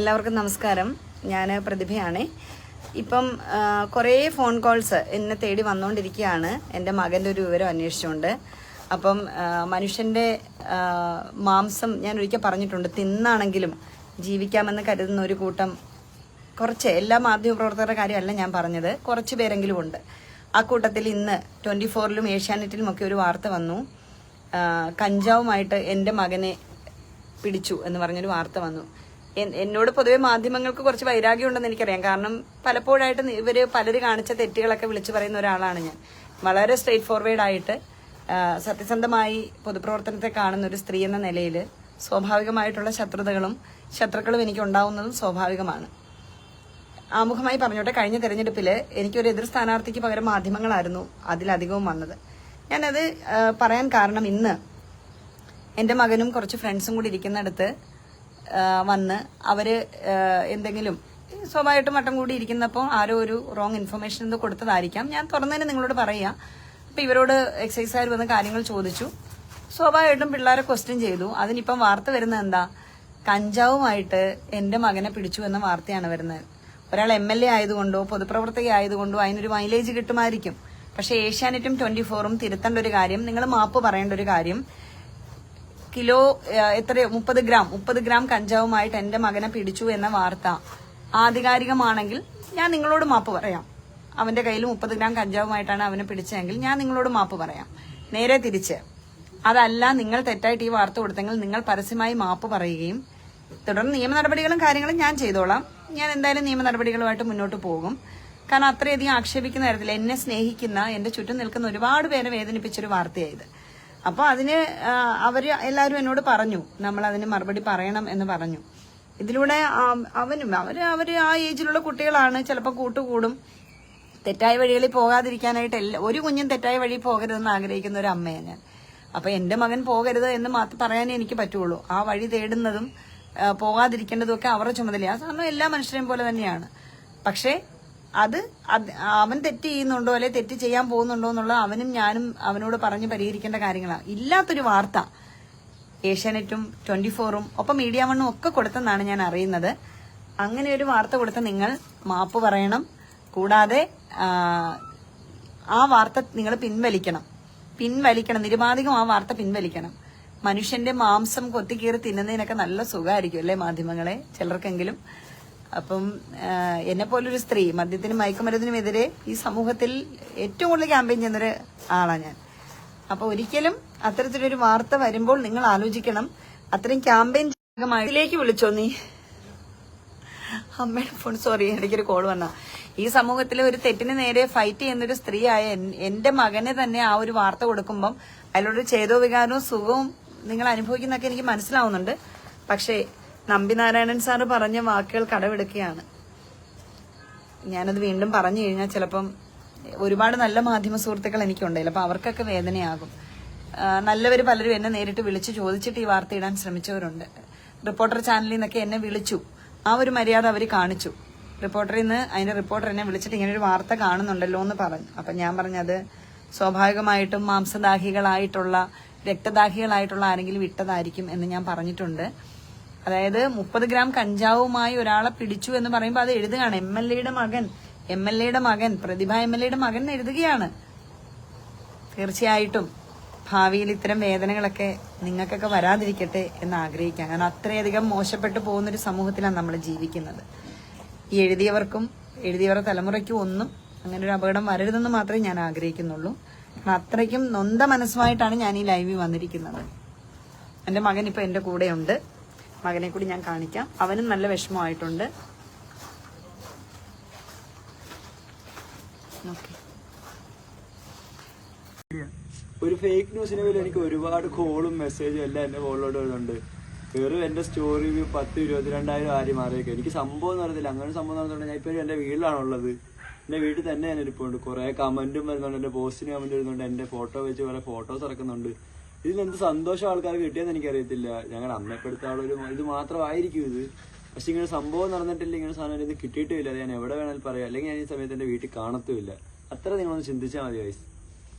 എല്ലാവർക്കും നമസ്കാരം. ഞാൻ പ്രതിഭയാണ്. ഇപ്പം കുറേ ഫോൺ കോൾസ് എന്നെ തേടി വന്നുകൊണ്ടിരിക്കുകയാണ് എന്റെ മകന്റെ ഒരു വിവരം അന്വേഷിച്ചുകൊണ്ട് അപ്പം മനുഷ്യന്റെ മാംസം ഞാൻ ഒരിക്കൽ പറഞ്ഞിട്ടുണ്ട് തിന്നാണെങ്കിലും ജീവിക്കാമെന്ന് കരുതുന്ന ഒരു കൂട്ടം കുറച്ച് എല്ലാ മാധ്യമപ്രവർത്തകരുടെ കാര്യമല്ല ഞാൻ പറഞ്ഞത്. കുറച്ച് പേരെങ്കിലും ഉണ്ട്. ആ കൂട്ടത്തിൽ ഇന്ന് ട്വന്റി ഫോറിലും ഏഷ്യാനെറ്റിലും ഒക്കെ ഒരു വാർത്ത വന്നു. കഞ്ചാവുമായിട്ട് എന്റെ മകനെ പിടിച്ചു എന്ന് പറഞ്ഞൊരു വാർത്ത വന്നു. എന്നോട് പൊതുവെ മാധ്യമങ്ങൾക്ക് കുറച്ച് വൈരാഗ്യം ഉണ്ടെന്ന് എനിക്കറിയാം. കാരണം പലപ്പോഴായിട്ട് ഇവർ പലര് കാണിച്ച തെറ്റുകളൊക്കെ വിളിച്ചു പറയുന്ന ഒരാളാണ് ഞാൻ. വളരെ സ്ട്രേറ്റ് ഫോർവേഡ് ആയിട്ട് സത്യസന്ധമായി പൊതുപ്രവർത്തനത്തെ കാണുന്ന ഒരു സ്ത്രീ എന്ന നിലയിൽ സ്വാഭാവികമായിട്ടുള്ള ശത്രുതകളും ശത്രുക്കളും എനിക്ക് ഉണ്ടാവുന്നതും സ്വാഭാവികമാണ്. ആമുഖമായി പറഞ്ഞോട്ടെ കഴിഞ്ഞ തെരഞ്ഞെടുപ്പിൽ എനിക്കൊരു എതിർ സ്ഥാനാർത്ഥിക്ക് പകരം മാധ്യമങ്ങളായിരുന്നു അതിലധികവും വന്നത്. ഞാനത് പറയാൻ കാരണം ഇന്ന് എന്റെ മകനും കുറച്ച് ഫ്രണ്ട്സും കൂടി ഇരിക്കുന്നിടത്ത് വന്ന് അവർ എന്തെങ്കിലും സ്വാഭാവികമായിട്ടും വട്ടം കൂടി ഇരിക്കുന്നപ്പോൾ ആരോ ഒരു റോങ് ഇൻഫർമേഷൻ എന്തോ കൊടുത്തതായിരിക്കാം. ഞാൻ തുറന്നതിന് നിങ്ങളോട് പറയുക അപ്പൊ ഇവരോട് എക്സൈസുകാർ വന്ന് കാര്യങ്ങൾ ചോദിച്ചു. സ്വാഭാവികമായിട്ടും പിള്ളേരെ ക്വസ്റ്റ്യൻ ചെയ്തു. അതിനിപ്പം വാർത്ത വരുന്നത് എന്താ? കഞ്ചാവുമായിട്ട് എന്റെ മകനെ പിടിച്ചു എന്ന വാർത്തയാണ് വരുന്നത്. ഒരാൾ എം എൽ എ ആയതുകൊണ്ടോ പൊതുപ്രവർത്തക ആയതുകൊണ്ടോ അതിനൊരു മൈലേജ് കിട്ടുമായിരിക്കും. പക്ഷേ ഏഷ്യാനെറ്റും ട്വന്റി ഫോറും തിരുത്തേണ്ട ഒരു കാര്യം നിങ്ങൾ മാപ്പ് പറയേണ്ട ഒരു കാര്യം കിലോ എത്ര? മുപ്പത് ഗ്രാം. മുപ്പത് ഗ്രാം കഞ്ചാവുമായിട്ട് എന്റെ മകനെ പിടിച്ചു എന്ന വാർത്ത ആധികാരികമാണെങ്കിൽ ഞാൻ നിങ്ങളോട് മാപ്പ് പറയാം. അവന്റെ കയ്യിൽ മുപ്പത് ഗ്രാം കഞ്ചാവുമായിട്ടാണ് അവനെ പിടിച്ചതെങ്കിൽ ഞാൻ നിങ്ങളോട് മാപ്പ് പറയാം. നേരെ തിരിച്ച്. അതല്ല നിങ്ങൾ തെറ്റായിട്ട് ഈ വാർത്ത കൊടുത്തെങ്കിൽ നിങ്ങൾ പരസ്യമായി മാപ്പ് പറയുകയും തുടർന്ന് നിയമ നടപടികളും കാര്യങ്ങളും ഞാൻ ചെയ്തോളാം. ഞാൻ എന്തായാലും നിയമ നടപടികളുമായിട്ട് മുന്നോട്ട് പോകും. കാരണം അത്രയധികം ആക്ഷേപിക്കുന്ന തരത്തിൽ എന്നെ സ്നേഹിക്കുന്ന എന്റെ ചുറ്റും നിൽക്കുന്ന ഒരുപാട് പേരെ വേദനിപ്പിച്ചൊരു വാർത്തയായത് അപ്പൊ അതിന് അവർ എല്ലാവരും എന്നോട് പറഞ്ഞു. നമ്മൾ അതിന് മറുപടി പറയണം എന്ന് പറഞ്ഞു. ഇതിലൂടെ അവനും അവർ അവർ ആ ഏജിലുള്ള കുട്ടികളാണ്. ചിലപ്പോൾ കൂട്ടുകൂടും. തെറ്റായ വഴികളിൽ പോകാതിരിക്കാനായിട്ട് എല്ലാ ഒരു കുഞ്ഞും തെറ്റായ വഴി പോകരുതെന്ന് ആഗ്രഹിക്കുന്ന ഒരു അമ്മയാണ് ഞാൻ. അപ്പൊ എന്റെ മകൻ പോകരുത് എന്ന് മാത്രം പറയാനേ എനിക്ക് പറ്റുള്ളൂ. ആ വഴി തേടുന്നതും പോകാതിരിക്കേണ്ടതും ഒക്കെ അവരുടെ ചുമതലയാണ് സാധാരണ എല്ലാ മനുഷ്യരെയും പോലെ തന്നെയാണ്. പക്ഷേ അത് അവൻ തെറ്റ് ചെയ്യുന്നുണ്ടോ അല്ലെ തെറ്റ് ചെയ്യാൻ പോകുന്നുണ്ടോ എന്നുള്ളത് അവനും ഞാനും അവനോട് പറഞ്ഞ് പരിഹരിക്കേണ്ട കാര്യങ്ങളാണ് ഇല്ലാത്തൊരു വാർത്ത ഏഷ്യാനെറ്റും ട്വന്റി ഫോറും ഒപ്പം മീഡിയ വണ്ണും ഒക്കെ കൊടുത്തെന്നാണ് ഞാൻ അറിയുന്നത്. അങ്ങനെ ഒരു വാർത്ത കൊടുത്ത നിങ്ങൾ മാപ്പ് പറയണം. കൂടാതെ ആ വാർത്ത നിങ്ങൾ പിൻവലിക്കണം. പിൻവലിക്കണം. നിരുപാധികം ആ വാർത്ത പിൻവലിക്കണം. മനുഷ്യന്റെ മാംസം കൊത്തിക്കീറി തിന്നുന്നതിനൊക്കെ നല്ല സുഖമായിരിക്കും അല്ലേ മാധ്യമങ്ങളെ? ചിലർക്കെങ്കിലും. അപ്പം എന്നെ പോലൊരു സ്ത്രീ മദ്യത്തിനും മയക്കുമരുന്നിനുമെതിരെ ഈ സമൂഹത്തിൽ ഏറ്റവും കൂടുതൽ ക്യാമ്പയിൻ ചെയ്യുന്നൊരു ആളാണ് ഞാൻ. അപ്പോൾ ഒരിക്കലും അത്തരത്തിലൊരു വാർത്ത വരുമ്പോൾ നിങ്ങൾ ആലോചിക്കണം അത്രയും ക്യാമ്പയിൻ ഇതിലേക്ക് വിളിച്ചോ നീ? അമ്മയുടെ ഫോൺ സോറി എനിക്കൊരു കോൾ വന്ന ഈ സമൂഹത്തിലെ ഒരു തെറ്റിന് നേരെ ഫൈറ്റ് ചെയ്യുന്ന ഒരു സ്ത്രീയായ എന്റെ മകനെ തന്നെ ആ ഒരു വാർത്ത കൊടുക്കുമ്പം അതിലൊരു ചേതോ വികാരവും സുഖവും നിങ്ങൾ അനുഭവിക്കുന്നൊക്കെ എനിക്ക് മനസ്സിലാവുന്നുണ്ട്. പക്ഷേ നമ്പിനാരായണൻ സാറ് പറഞ്ഞ വാക്കുകൾ കടമെടുക്കുകയാണ്. ഞാനത് വീണ്ടും പറഞ്ഞു കഴിഞ്ഞാൽ ചിലപ്പം ഒരുപാട് നല്ല മാധ്യമ സുഹൃത്തുക്കൾ എനിക്കുണ്ടായില്ല അപ്പം അവർക്കൊക്കെ വേദനയാകും. നല്ലവർ പലരും എന്നെ നേരിട്ട് വിളിച്ച് ചോദിച്ചിട്ട് ഈ വാർത്ത ഇടാൻ ശ്രമിച്ചവരുണ്ട്. റിപ്പോർട്ടർ ചാനലിൽ നിന്നൊക്കെ എന്നെ വിളിച്ചു. ആ ഒരു മര്യാദ അവർ കാണിച്ചു. റിപ്പോർട്ടറിൽ നിന്ന് അതിന്റെ റിപ്പോർട്ടർ എന്നെ വിളിച്ചിട്ട് ഇങ്ങനെ ഒരു വാർത്ത കാണുന്നുണ്ടല്ലോ എന്ന് പറഞ്ഞു. അപ്പം ഞാൻ പറഞ്ഞത് സ്വാഭാവികമായിട്ടും മാംസദാഹികളായിട്ടുള്ള രക്തദാഹികളായിട്ടുള്ള ആരെങ്കിലും വിട്ടതായിരിക്കും എന്ന് ഞാൻ പറഞ്ഞിട്ടുണ്ട്. അതായത് മുപ്പത് ഗ്രാം കഞ്ചാവുമായി ഒരാളെ പിടിച്ചു എന്ന് പറയുമ്പോൾ അത് എഴുതുകയാണ്. എം എൽ എയുടെ മകൻ എം എൽ എയുടെ മകൻ പ്രതിഭ എം എൽ എയുടെ മകൻ എഴുതുകയാണ്. തീർച്ചയായിട്ടും ഭാവിയിൽ ഇത്തരം വേദനകളൊക്കെ നിങ്ങൾക്കൊക്കെ വരാതിരിക്കട്ടെ എന്ന് ആഗ്രഹിക്കാം. കാരണം അത്രയധികം മോശപ്പെട്ടു പോകുന്ന ഒരു സമൂഹത്തിലാണ് നമ്മൾ ജീവിക്കുന്നത്. ഈ എഴുതിയവർക്കും എഴുതിയവരുടെ തലമുറയ്ക്കും ഒന്നും അങ്ങനെ ഒരു അപകടം വരരുതെന്ന് മാത്രമേ ഞാൻ ആഗ്രഹിക്കുന്നുള്ളൂ. കാരണം അത്രയ്ക്കും നൊന്ത മനസ്സുമായിട്ടാണ് ഞാൻ ഈ ലൈവിൽ വന്നിരിക്കുന്നത്. എന്റെ മകൻ ഇപ്പൊ എന്റെ കൂടെയുണ്ട്. മകനെ കൂടി ഞാൻ കാണിക്കാം. അവനും നല്ല വിഷമമായിട്ടുണ്ട്. ഒരു ഫേക്ക് ന്യൂസിനെ പേരിൽ എനിക്ക് ഒരുപാട് കോളും മെസ്സേജും എല്ലാം എന്റെ ഫോണിലോട്ട് വരുന്നുണ്ട്. വെറും എന്റെ സ്റ്റോറി പത്ത് ഇരുപത്തിരണ്ടായിരം ആരും മാറിയൊക്കെ. എനിക്ക് സംഭവം അറിയത്തില്ല. അങ്ങനെ സംഭവം നടന്നുകൊണ്ട് ഞാൻ ഇപ്പോഴും എന്റെ വീട്ടിലാണുള്ളത് എന്റെ വീട്ടിൽ തന്നെ ഞാൻ ഇരിപ്പുണ്ട്. കുറെ കമന്റും വരുന്നുണ്ട്. എന്റെ പോസ്റ്റിന് കമന്റ് വരുന്നുണ്ട്. എന്റെ ഫോട്ടോ വെച്ച് കുറെ ഫോട്ടോസ് ഇറക്കുന്നുണ്ട്. ഇതിൽ എന്ത് സന്തോഷം ആൾക്കാർക്ക് കിട്ടിയെന്ന് എനിക്കറിയത്തില്ല. ഞങ്ങൾ അമ്മപ്പെടുത്ത ആളൊരു ഇത് മാത്രമായിരിക്കും ഇത്. പക്ഷെ ഇങ്ങനെ സംഭവം നടന്നിട്ടില്ല ഇങ്ങനെ സാധനം ഇത് കിട്ടിയിട്ടില്ല അത് ഞാൻ എവിടെ വേണമെങ്കിലും പറയാം. അല്ലെങ്കിൽ ഞാൻ ഈ സമയത്ത് എന്റെ വീട്ടിൽ കാണത്തുമില്ല. അത്ര നിങ്ങളൊന്ന് ചിന്തിച്ചാൽ മതി വയസ്സ്